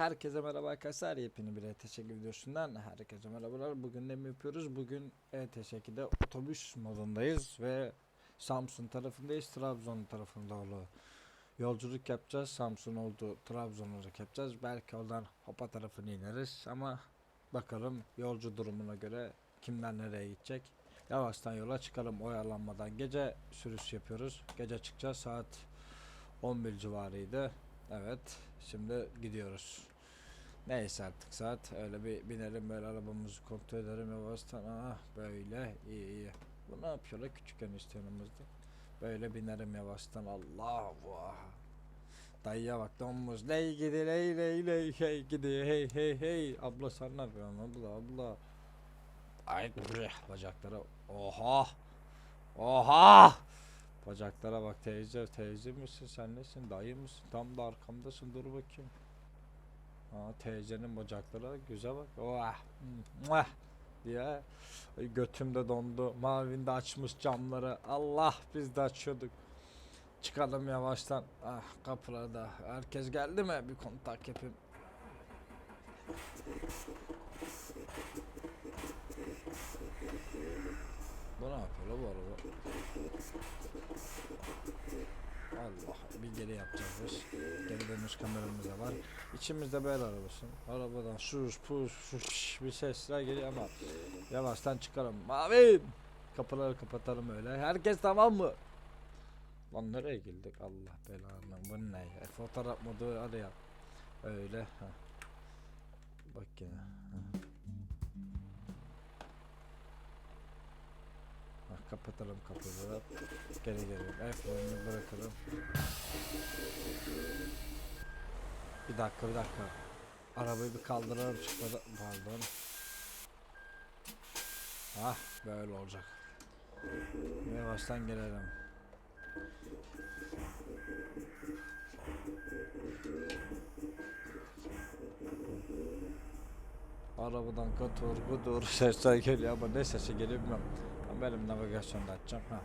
Herkese merhaba arkadaşlar. Yepyeni bir ETŞ videosundan herkese merhabalar. Bugün ne mi yapıyoruz? Bugün ETŞ'de otobüs modundayız ve Samsun tarafındayız. Trabzon tarafında doğru yolculuk yapacağız. Samsun oldu Trabzon yolculuk yapacağız. Belki oradan Hopa tarafına ineriz ama bakalım yolcu durumuna göre kimler nereye gidecek. Yavaştan yola çıkalım oyalanmadan. Gece sürüş yapıyoruz. Gece çıkacağız saat 11 civarıydı. Evet. Şimdi gidiyoruz. Neyse artık saat öyle bir binelim böyle arabamızı kontrol edelim yavaştan. Ah böyle iyi iyi. Bu ne yapıyorlar küçükken işte yanımızda. Böyle binerim yavaştan Allah vah. Dayıya bak domuz ley gidi ley ley ley hey gidi hey hey hey. Abla sen ne yapıyorsun abla abla. Ay breh, bacaklara oha. Oha. Bacaklara bak teyze teyze misin sen nesin dayı mısın tam da arkamdasın dur bakayım. Aa teyzenin bacakları güzel bak. Oh, muah diye Ay, götüm de dondu. Mavin de açmış camları. Allah biz de açıyorduk. Çıkalım yavaştan. Ah kapılarda. Herkes geldi mi? Bir kontak yapayım. Bu ne yapıyor bu araba? Allah bir geri yapacağız. Geri dönüş kameramız da var. İçimizde böyle arabasın. Arabadan şuş puş şuş bir sesler geliyor ama yavaştan çıkalım. Mavi kapıları kapatalım öyle. Herkes tamam mı? Lan nereye girdik? Allah belanı. Bu ne? E, fotoğraf modu araya. Öyle. Ha. Bak yine. Kapatalım kapıları. Geri geri. Ayaklarını bırakalım. Bir dakika bir dakika. Arabayı bir kaldıralım çıkmadan. Pardon. Ah böyle olacak. Yavaştan gelelim. Arabadan katur gudur sesler geliyor ama ne sesi geliyor bilmiyorum. Ben benim navigasyonda açacağım. Ha.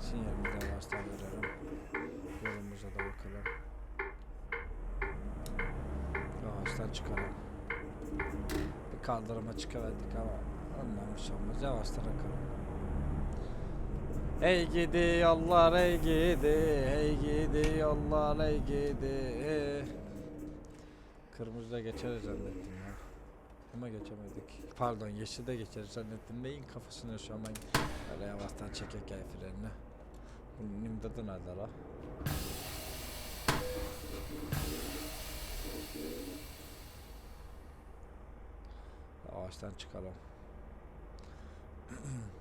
Sinyalimizi yavaştan verelim. Yolumuza da bakalım. Yavaştan çıkalım. Bir kaldırıma çıkaverdik ama bir şey olmaz. Yavaştan akalım. Ey gidi yollar ey gidi Ey gidi yollar ey gidi Kırmızıda geçeriz zannettim ya Ama geçemedik Pardon yeşilde geçeriz zannettim Neyin kafasını şu an Öyle yavaştan çekek el frenini Bu nimdadı nerede la Yavaştan çıkalım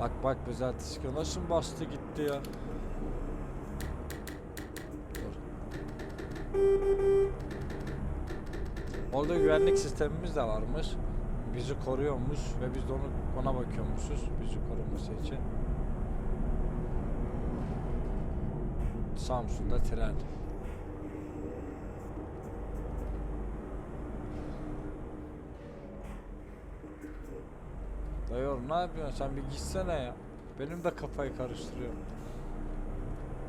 Bak bak güzel çıkıyor. Nasıl bastı gitti ya. Dur. Orada güvenlik sistemimiz de varmış. Bizi koruyormuş ve biz de onu ona bakıyormuşuz. Bizi koruması için. Samsun'da tren. Dayı oğlum ne yapıyorsun sen bir gitsene ya. Benim de kafayı karıştırıyor.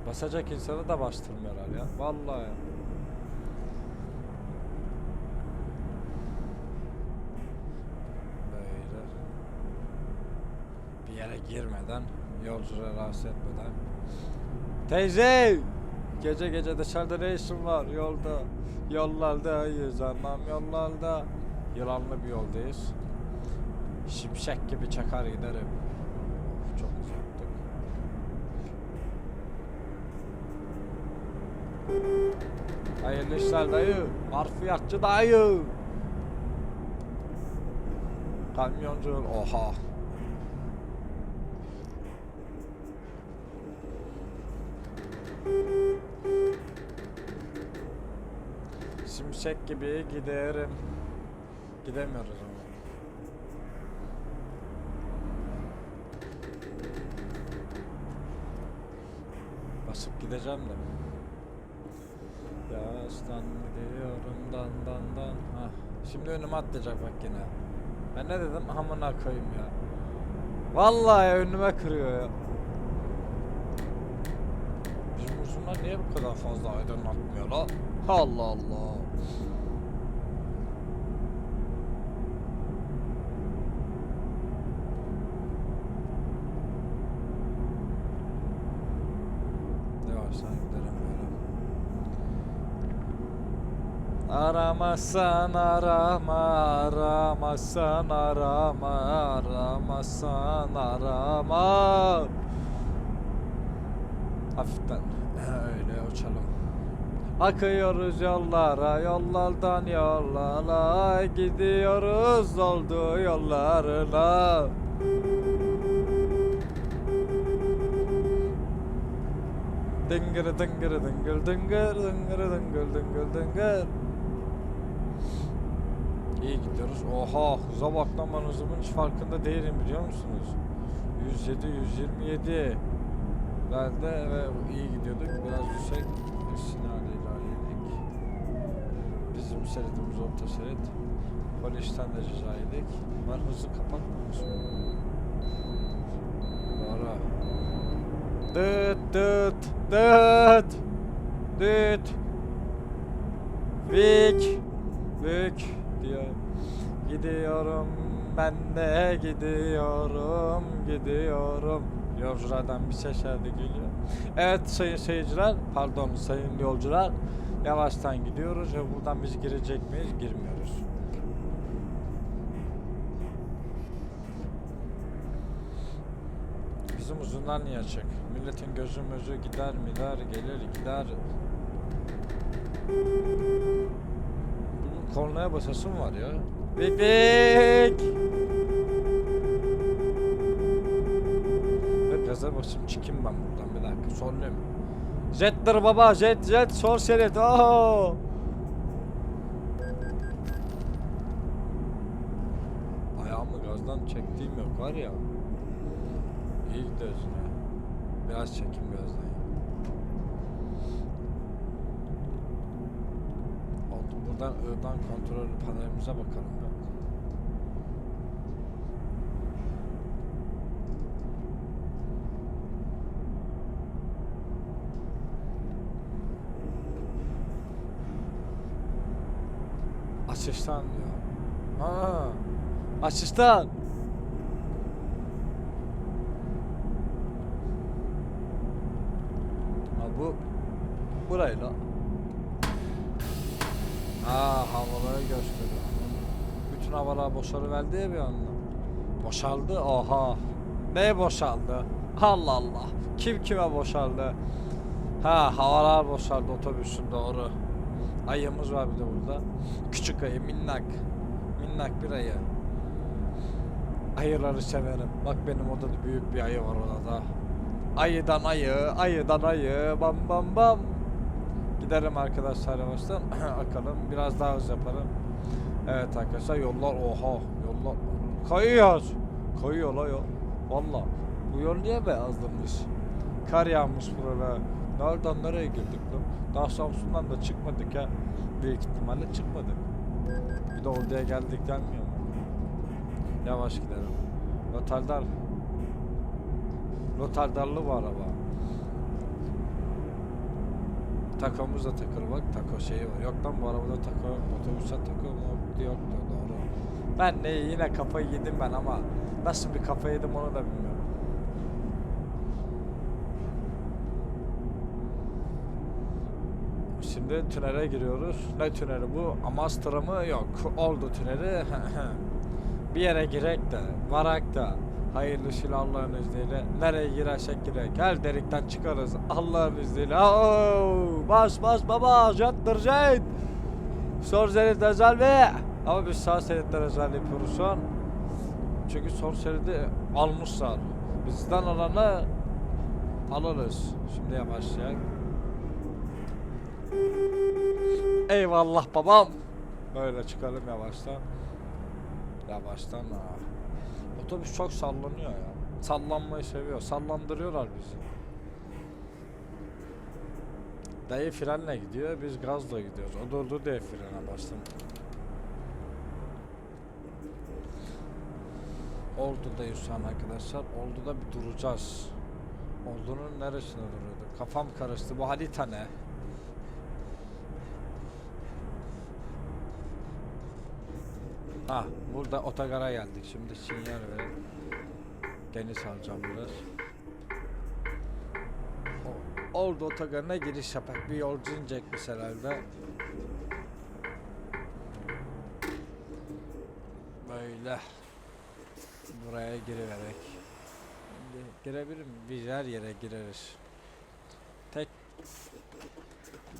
Basacak insanı da bastırmıyorlar ya. Vallahi ya. Böyle. Bir yere girmeden, yolcuları rahatsız etmeden. Teyze! Gece gece dışarıda ne işin var yolda? Yollardayız anlam yollarda. Yılanlı bir yoldayız. Şimşek gibi çakar giderim. Çok uzattık. Hayırlı işler dayı. Marfiyatçı dayı. Kamyoncu. Oha. Şimşek gibi giderim. Gidemiyoruz ama. Basıp gideceğim de. Yağızdan gidiyorum dan dan dan. Hah. Şimdi önüme atlayacak bak yine. Ben ne dedim? Amına koyayım ya. Vallahi önüme kırıyor ya. Bizim uzun Bunlar niye bu kadar fazla aydınlatmıyor la? Allah Allah. Yavaştan gidelim böyle. Aramazsan arama, aramazsan arama, aramazsan arama. Hafiften. Akıyoruz yollara, yollardan yollara Gidiyoruz oldu yollarına Dıngır dıngır dıngır dıngır dıngır dıngır dıngır dıngır İyi gidiyoruz. Oha hıza bak lan hiç farkında değilim biliyor musunuz? 107 127 Herhalde ve iyi gidiyorduk. Biraz yüksek bir ilerledik. Bizim şeridimiz orta şerit. Polisten de rica yedik. Ben hızı kapatmamışım. Doğru. Dıt dıt dıt dıt Vik Vik diyor. Gidiyorum ben de gidiyorum gidiyorum. Yolculardan bir ses geldi geliyor. Evet sayın seyirciler, pardon sayın yolcular. Yavaştan gidiyoruz ve buradan biz girecek miyiz? Girmiyoruz. Bizim uzunlar niye açık? Milletin gözü mözü gider mider gelir gider. Bugün kornaya basasım var ya. Bik. Ve gaza basıp çıkayım ben buradan bir dakika sorayım. Jettir baba jet jet sor şerit oho. Ayağımı gazdan çektiğim yok var ya. İyi gidiyoruz ya. Biraz çekim gazdan ya. Oldu buradan I'dan kontrol panelimize bakalım Asistan diyor. Ha. Asistan. Ha bu burayla. Ha havaları gösteriyor. Bütün havalar boşalıverdi ya bir anda. Boşaldı oha. Ne boşaldı? Allah Allah. Kim kime boşaldı? Ha havalar boşaldı otobüsün doğru. Ayımız var bir de burada. Küçük ayı minnak. Minnak bir ayı. Ayıları severim. Bak benim odada büyük bir ayı var odada. Ayıdan ayı, ayıdan ayı, bam bam bam. Giderim arkadaşlar yavaştan. Akalım. Biraz daha hız yaparım. Evet arkadaşlar yollar oha yollar kayıyor. Kayıyor la yol. Valla. Bu yol niye beyazlamış? Kar yağmış burada. Nereden nereye girdik lan? Daha Samsun'dan da çıkmadık ya. Büyük ihtimalle çıkmadık. Bir de oraya geldik gelmiyor mu? Yavaş gidelim. Rotardar. Rotardarlı bu araba. Takomuz da takılı bak. Tako şeyi var. Yok lan bu arabada tako yok. Otobüste tako mu? Yok doğru. Ben ne yine kafayı yedim ben ama nasıl bir kafa yedim onu da bilmiyorum. Şimdi tünele giriyoruz. Ne tüneli bu? Amastra mı? Yok. Oldu tüneli. bir yere girek de, varak da. Hayırlısıyla Allah'ın izniyle. Nereye girersek girek. Her delikten çıkarız. Allah'ın izniyle. Oo, bas bas baba. Jattır jet. Sol şerit özel ve ama biz sağ şeritler özel yapıyoruz şu an. Çünkü sol şeridi almışlar. Bizden alanı alırız. Şimdi yavaşlayalım. Eyvallah babam. Böyle çıkalım yavaştan. Yavaştan ha. Otobüs çok sallanıyor ya. Sallanmayı seviyor. Sallandırıyorlar bizi. Dayı frenle gidiyor, biz gazla gidiyoruz. O durdu diye frene bastım. Ordu'dayız şu an arkadaşlar. Ordu'da bir duracağız. Olduğunun neresinde duruyordu? Kafam karıştı. Bu harita ne? Ha, burada otogara geldik. Şimdi sinyal verelim. Geniş alacağım biraz. O- Oldu otogarına giriş yapak. Bir yolcu inecekmiş herhalde. Böyle. Buraya giriverek. Gi- Girebilir mi? Biz her yere gireriz. Tek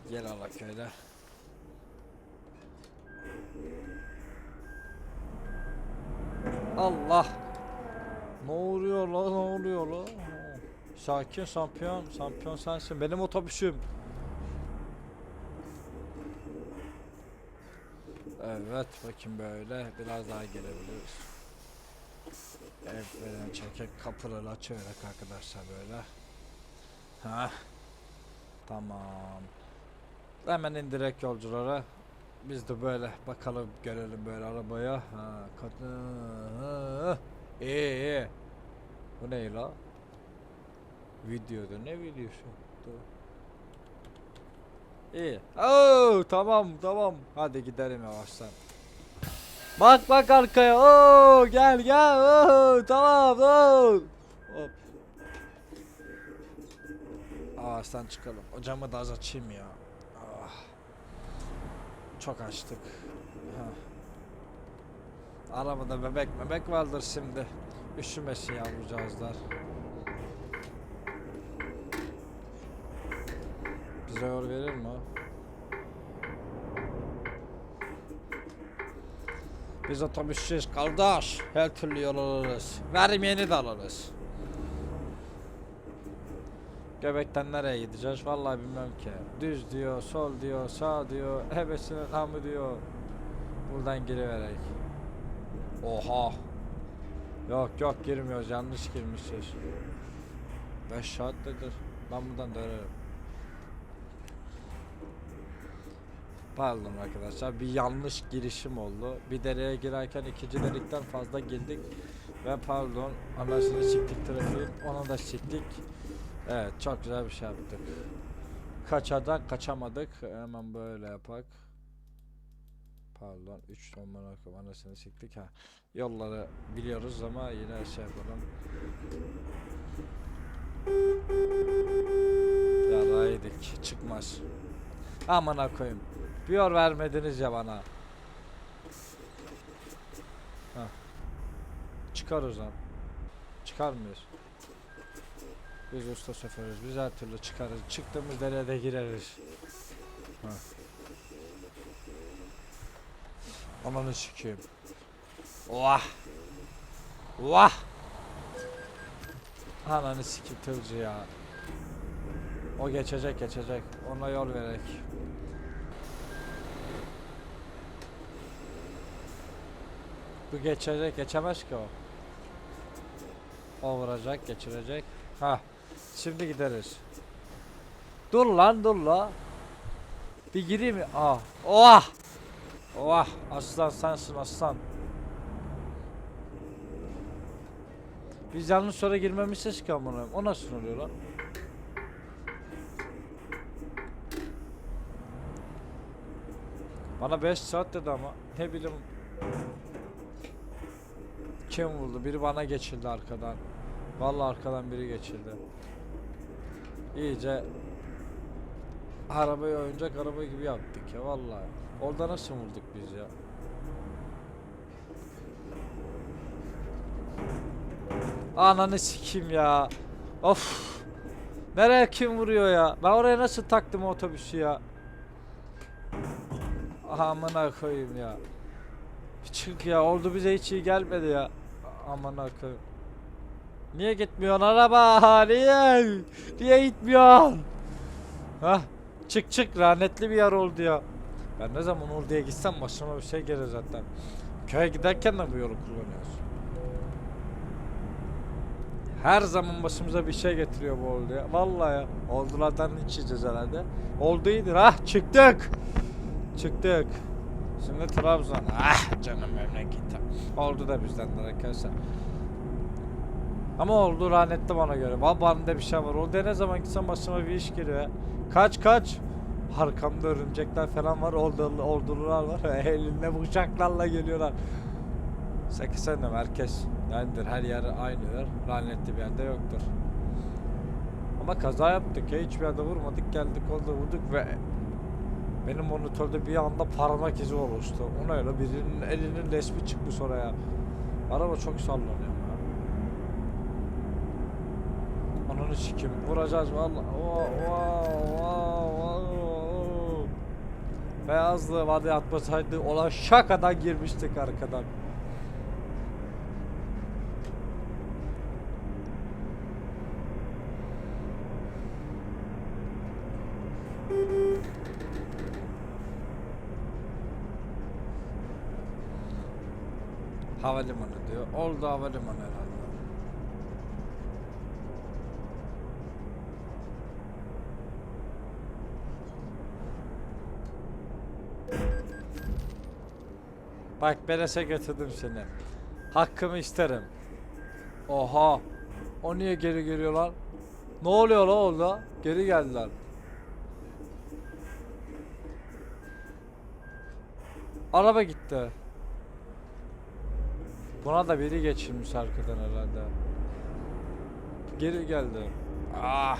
Gel Alaköy'de. Allah. Ne oluyor la ne oluyor la? Sakin şampiyon, şampiyon sensin. Benim otobüsüm. Evet bakayım böyle biraz daha gelebiliriz. Evet çekek kapıları açarak arkadaşlar böyle. Ha. Tamam. Hemen indirek yolculara. Biz de böyle bakalım görelim böyle arabaya. Ha, kadın. İyi. Bu ne la? Videoda ne videosu? İyi. Oo tamam tamam. Hadi gidelim yavaştan. Bak bak arkaya. Oo gel gel. Oo tamam. Oo. Hop. Ağaçtan çıkalım. O camı da az açayım ya. Çok açtık. Ha. Arabada bebek bebek vardır şimdi. Üşümesin yavrucağızlar. Bize yol verir mi? Biz otobüsçüyüz kardeş. Her türlü yol alırız. Vermeyeni de alırız. Göbekten nereye gideceğiz? Vallahi bilmem ki. Düz diyor, sol diyor, sağ diyor, hebesinin amı diyor. Buradan giriverek. Oha. Yok yok girmiyoruz. Yanlış girmişiz. 5 saattedir. Ben buradan dönerim. Pardon arkadaşlar bir yanlış girişim oldu. Bir dereye girerken ikinci delikten fazla girdik. Ve pardon anasını siktik trafiğin onu da siktik. Evet çok güzel bir şey yaptık. Kaçadan kaçamadık. Hemen böyle yapak. Pardon 3 ton bırakıp anasını siktik ha. Yolları biliyoruz ama yine şey yapalım. Yaraydık çıkmaz. Amına koyayım. Bir yol vermediniz ya bana. Hah. Çıkar o zaman. Çıkar mıyız? Biz usta şoförüz. Biz her türlü çıkarız. Çıktığımız dereye de gireriz. Hah. Ananı sikeyim. Vah. Vah. Ananı sikeyim tırcı ya. O geçecek geçecek. Ona yol verek. Bu geçecek geçemez ki o. O vuracak geçirecek. Ha. Şimdi gideriz. Dur lan dur la. Bir gireyim mi? Aa. Oha. Oha. Aslan sensin aslan. Biz yanlış sonra girmemişiz ki amına. O nasıl oluyor lan? Bana 5 saat dedi ama ne bileyim kim vurdu? Biri bana geçildi arkadan. Vallahi arkadan biri geçildi. İyice arabayı oyuncak araba gibi yaptık ya vallahi. Orada nasıl vurduk biz ya? Ananı sikeyim ya. Of. Nereye kim vuruyor ya? Ben oraya nasıl taktım otobüsü ya? Amına koyayım ya. Çık ya oldu bize hiç iyi gelmedi ya. Amına koyayım. Niye gitmiyorsun araba? Niye? Niye gitmiyorsun? Hah çık çık lanetli bir yer oldu ya. Ben ne zaman Urdu'ya gitsem başıma bir şey gelir zaten. Köye giderken de bu yolu kullanıyoruz. Her zaman başımıza bir şey getiriyor bu oldu ya. Vallahi ya. Oldulardan içeceğiz herhalde. Oldu iyidir. Ah çıktık. Çıktık. Şimdi Trabzon. Ah canım memleketim. Oldu da bizden de arkadaşlar. Ama oldu lanetli bana göre. Babamda bir şey var. O ne zaman gitsem başıma bir iş geliyor. Kaç kaç. Arkamda örümcekler falan var. Oldu, ordular var. Elinde bıçaklarla geliyorlar. 8 sene merkez. Yanidir her yer aynıdır. Lanetli bir yerde yoktur. Ama kaza yaptık ya. Hiçbir yerde vurmadık. Geldik oldu vurduk ve benim monitörde bir anda parmak izi oluştu. Ona öyle birinin elinin resmi çıkmış oraya. Araba çok sallanıyor ya. Ananı sikim. Vuracağız valla. Oo, oo, oo, oo. Beyazlı vadi atmasaydı olan şakadan girmiştik arkadan. Havalimanı diyor. Oldu havalimanı herhalde. Bak Beres'e götürdüm seni. Hakkımı isterim. Oha. O niye geri geliyorlar? Ne oluyor la orada? Geri geldiler. Araba gitti. Buna da biri geçirmiş arkadan herhalde. Geri geldi. Ah.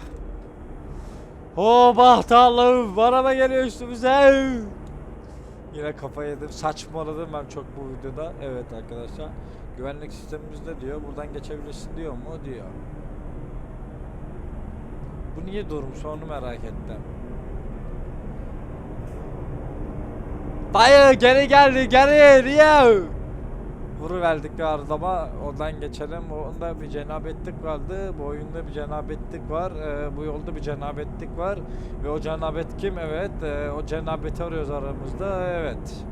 Oh bahtarlığım. Araba geliyor üstümüze. Yine kafa yedim. Saçmaladım ben çok bu videoda. Evet arkadaşlar. Güvenlik sistemimizde diyor. Buradan geçebilirsin diyor mu? Diyor. Bu niye durmuş onu merak ettim. Dayı geri geldi geri niye? Vuruverdik bir ardama oradan geçelim. Onda bir cenabetlik vardı. Bu oyunda bir cenabetlik var. Ee, bu yolda bir cenabetlik var. Ve o cenabet kim? Evet. e, o cenabeti arıyoruz aramızda. Evet.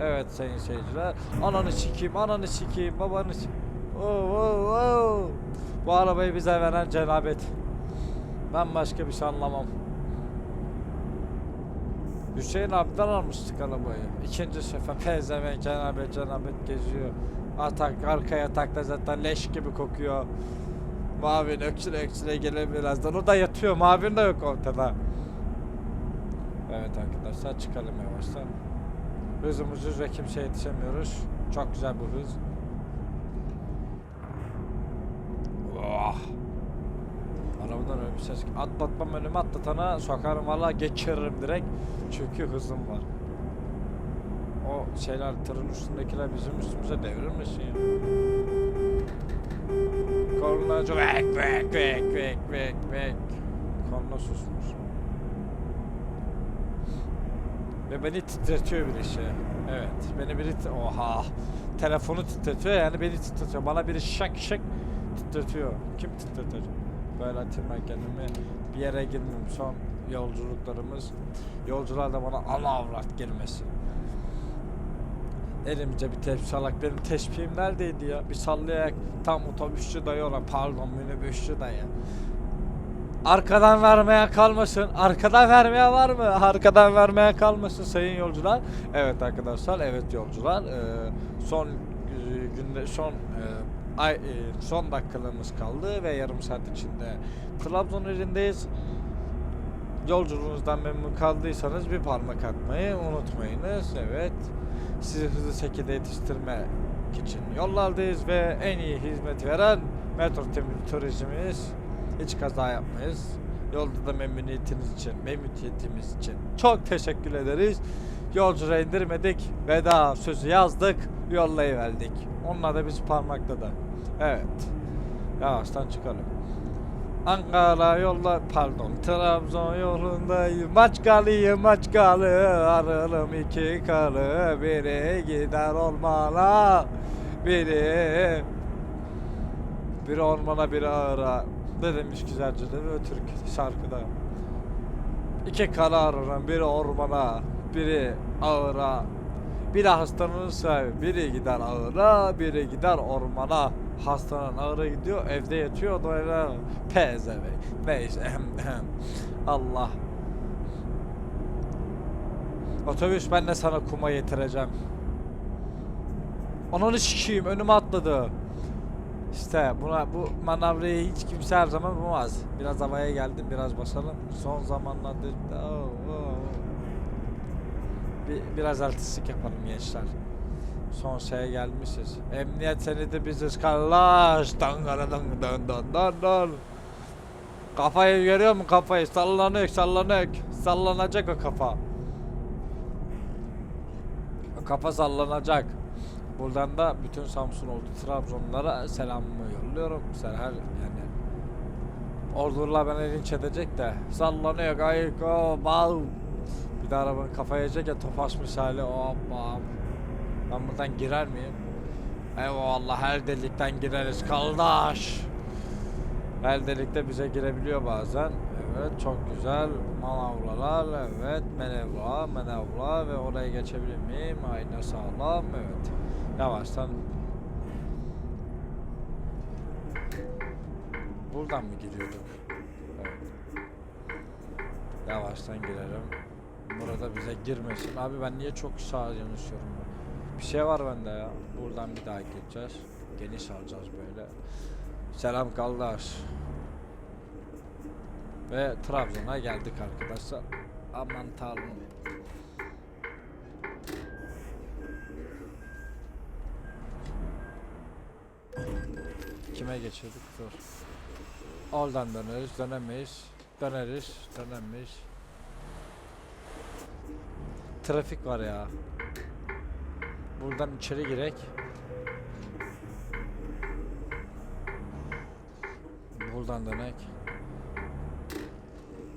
Evet sayın seyirciler. Ananı sikeyim, ananı sikeyim, babanı sikeyim. Oo, oo, oo. Bu arabayı bize veren cenabet. Ben başka bir şey anlamam. Hüseyin abiden almıştık arabayı. İkinci sefer pezevenk cenabet cenabet geziyor. Atak arkaya takla zaten leş gibi kokuyor. Mavin öksüre öksüre gelir birazdan. O da yatıyor. Mavin de yok ortada. Evet arkadaşlar çıkalım yavaştan. Hızımız yüz ve kimseye yetişemiyoruz. Çok güzel bu hız. Oh. Arabadan öyle bir ses. Atlatmam önüme atlatana sokarım valla geçiririm direkt. Çünkü hızım var. O şeyler tırın üstündekiler bizim üstümüze devrilmesin ya. Kornacı vek vek vek vek vek vek. Korna susmuş. Ve beni titretiyor bir şey. Evet. Beni biri oha. Telefonu titretiyor yani beni titretiyor. Bana biri şak şak titretiyor. Kim titretiyor? Böyle atayım ben kendimi. Bir yere girmeyeyim. Son yolculuklarımız. Yolcular da bana ana avrat girmesin. Elimce bir tepsi alak. Benim teşbihim neredeydi ya? Bir sallayak. Tam otobüsçü dayı olan. Pardon minibüsçü dayı. Arkadan vermeye kalmasın. Arkadan vermeye var mı? Arkadan vermeye kalmasın sayın yolcular. Evet arkadaşlar, evet yolcular. Ee, son günde son e, ay e, son dakikamız kaldı ve yarım saat içinde Trabzon ilindeyiz. Yolculuğunuzdan memnun kaldıysanız bir parmak atmayı unutmayınız. Evet. Sizi hızlı şekilde yetiştirmek için yollardayız ve en iyi hizmet veren Metro Turizmimiz. Hiç kaza yapmayız. Yolda da memnuniyetiniz için, memnuniyetimiz için çok teşekkür ederiz. Yolcuya indirmedik, veda sözü yazdık, yollayıverdik. Onunla da biz parmakla da. Evet. Yavaştan çıkalım. Ankara yolla pardon Trabzon yolundayım. Maçkalıyım maçkalı Aralım iki karı. Biri gider ormana Biri Biri ormana biri ağıra Ne demiş güzelce değil mi Türk şarkıda. İki karı ararım biri ormana Biri ağıra. Biri hastanın sahibi, biri gider ağıra, biri gider ormana. Hastanın ağıra gidiyor, evde yatıyor, o da öyle pezevenk. Neyse. Allah. Otobüs ben de sana kuma getireceğim. Ananı sikeyim, önüme atladı. İşte buna bu manevrayı hiç kimse her zaman bulmaz. Biraz havaya geldim, biraz basalım. Son zamanlarda Oo, oo. Bir, biraz artistik yapalım gençler. Son şeye gelmişiz. Emniyet senedi biziz kardeş. Dangara dang dan dan dan dan. Kafayı görüyor musun kafayı? Sallanıyor, sallanıyor. Sallanacak o kafa. O kafa sallanacak. Buradan da bütün Samsun oldu Trabzonlara selamımı yolluyorum. Sen her yani Ordular beni linç edecek de sallanıyor gayet o bal. Bir de arabanın kafaya yiyecek ya tofaş misali hoppa. Ben buradan girer miyim? Eyvallah her delikten gireriz kardeş. Her delikte bize girebiliyor bazen. Evet çok güzel manavralar. Evet manevra manevra ve oraya geçebilir miyim? Ayna sağlam. Evet. Yavaştan. Buradan mı giriyorduk? Evet. Yavaştan girelim. Burada bize girmesin. Abi ben niye çok sağa yanaşıyorum? Bir şey var bende ya. Buradan bir daha gideceğiz. Geniş alacağız böyle. Selam kardeş. Ve Trabzon'a geldik arkadaşlar. Aman tanrım. Kime geçirdik? Dur. Oradan döneriz, dönemeyiz. Döneriz, dönemeyiz. Trafik var ya. Buradan içeri girek. Buradan dönek.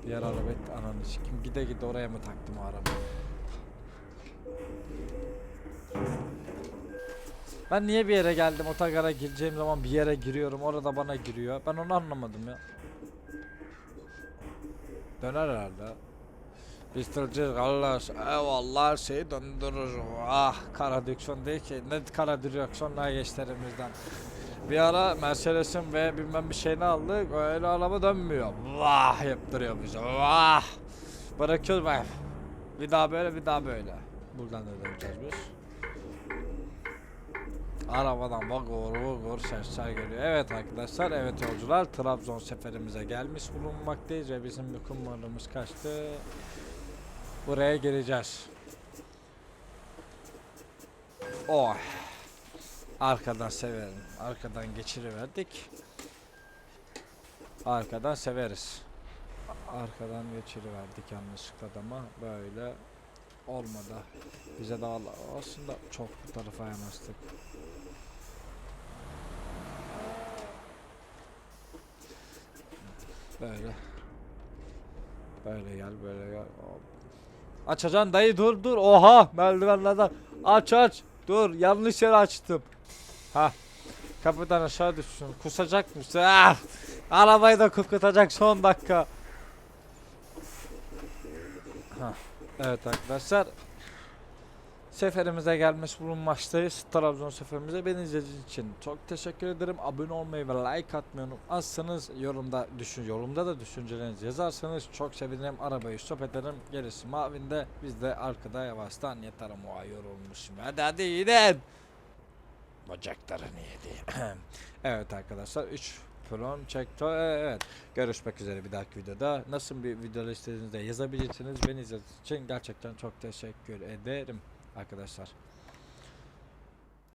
Diğer araba ananı sikim gide gide oraya mı taktım o? Ben niye bir yere geldim otogara gireceğim zaman bir yere giriyorum orada bana giriyor. Ben onu anlamadım ya. Döner herhalde. Tırcıyız Allah eyvallah şeyi döndürür. Ah kara direksiyon değil ki ne kara direksiyonlar geçlerimizden. Bir ara Mercedes'in ve bilmem bir şeyini aldık öyle araba dönmüyor. Vah yaptırıyor bize vah. Bırakıyoruz bak. Bir daha böyle bir daha böyle. Buradan da döneceğiz biz. Arabadan vagor vagor sesler geliyor. Evet arkadaşlar, evet yolcular Trabzon seferimize gelmiş bulunmaktayız ve bizim bir kumlarımız kaçtı. Buraya gireceğiz. Oh. Arkadan severim. Arkadan geçiriverdik. Arkadan severiz. Arkadan geçiriverdik yanlışlıkla ama böyle olmadı. Bize de aslında çok bu tarafa yanaştık. Böyle. Böyle gel böyle gel. Hop. Açacaksın dayı dur dur. Oha merdivenlerden. Aç aç. Dur yanlış yere açtım. Ha. Kapıdan aşağı düşsün. Kusacak mısın? Ah! Arabayı da kokutacak son dakika. Ha. Evet arkadaşlar. Seferimize gelmiş bulunmaktayız. Trabzon seferimize beni izlediğiniz için çok teşekkür ederim. Abone olmayı ve like atmayı unutmazsanız yorumda düşün yorumda da düşüncelerinizi yazarsanız çok sevinirim. Arabayı stop ederim. Gerisi mavinde. Biz de arkada yavaştan yeter ama yorulmuşum. Hadi hadi gidin. Bacaklarını yedi. evet arkadaşlar 3 Plon çekti. Evet. Görüşmek üzere bir dahaki videoda. Nasıl bir video istediğinizde yazabilirsiniz. Beni izlediğiniz için gerçekten çok teşekkür ederim arkadaşlar.